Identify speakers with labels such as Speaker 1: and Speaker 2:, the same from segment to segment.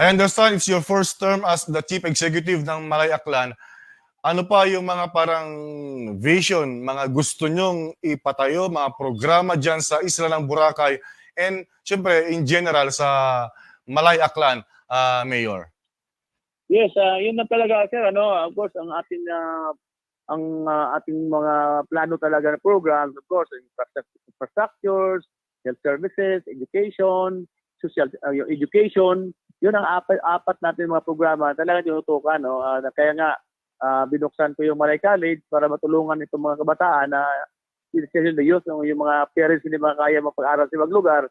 Speaker 1: I understand it's your first term as the chief executive ng Malay Aklan. Ano pa yung mga parang vision, mga gusto nyong ipatayo, mga programa dyan sa isla ng Boracay and syempre in general sa Malay Aklan, ah, Mayor?
Speaker 2: Yes, ah, yun na talaga sir ano, of course ang ating ah, ang ah, ating mga plano talaga na programs, of course, infrastructure, infrastructures, health services, education, social yung education, yun ang apat, apat natin mga programa talaga tinutukan no. Na- kaya nga ah, binuksan ko yung Malay College para matulungan itong mga kabataan na especially the youth, yung, yung mga parents hindi makakaya mapag-aral sa ibang lugar.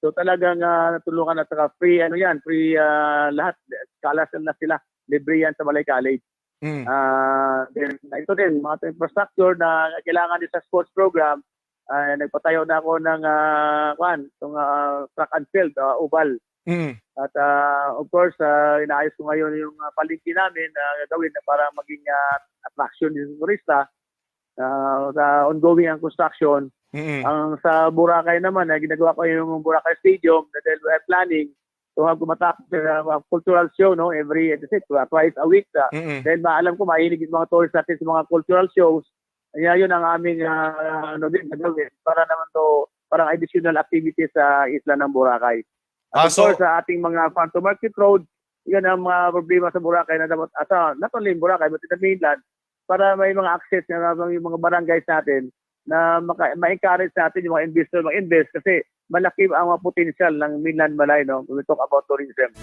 Speaker 2: So talagang ah, natulungan at saka free ano yan, free ah, lahat, scholarship na sila, libre yan sa Malay College.
Speaker 1: Mm.
Speaker 2: Ah, then ito din mga infrastructure na kailangan din sa sports program. ah, nagpatayo na ako ng uh, kwan, itong ah, track and field, ah, oval.
Speaker 1: Mm.
Speaker 2: At ah, of course, ah, inaayos ko ngayon yung uh, palengke namin na gagawin na para maging ah, attraction din sa turista. Ah, sa ongoing ang construction.
Speaker 1: Mm.
Speaker 2: Ang sa Boracay naman, na ginagawa ko yung Boracay Stadium na dahil we're planning to have gumatapos sa cultural show no every it, twice a week. ah.
Speaker 1: Mm.
Speaker 2: Dahil maalam ko mahilig yung mga tourists natin sa mga cultural shows. Kaya yun ang aming ah, ano din gagawin para naman to parang additional activities sa isla ng Boracay.
Speaker 1: Ah,
Speaker 2: At of
Speaker 1: so-
Speaker 2: course, sa ating mga farm to market road, yan ang mga problema sa Boracay na dapat, asa, not only in Boracay, but in the mainland, para may mga access na yung mga barangays natin na maka- ma-encourage natin yung mga investor mag-invest kasi malaki ang mga potential ng mainland Malay, no? When we talk about tourism.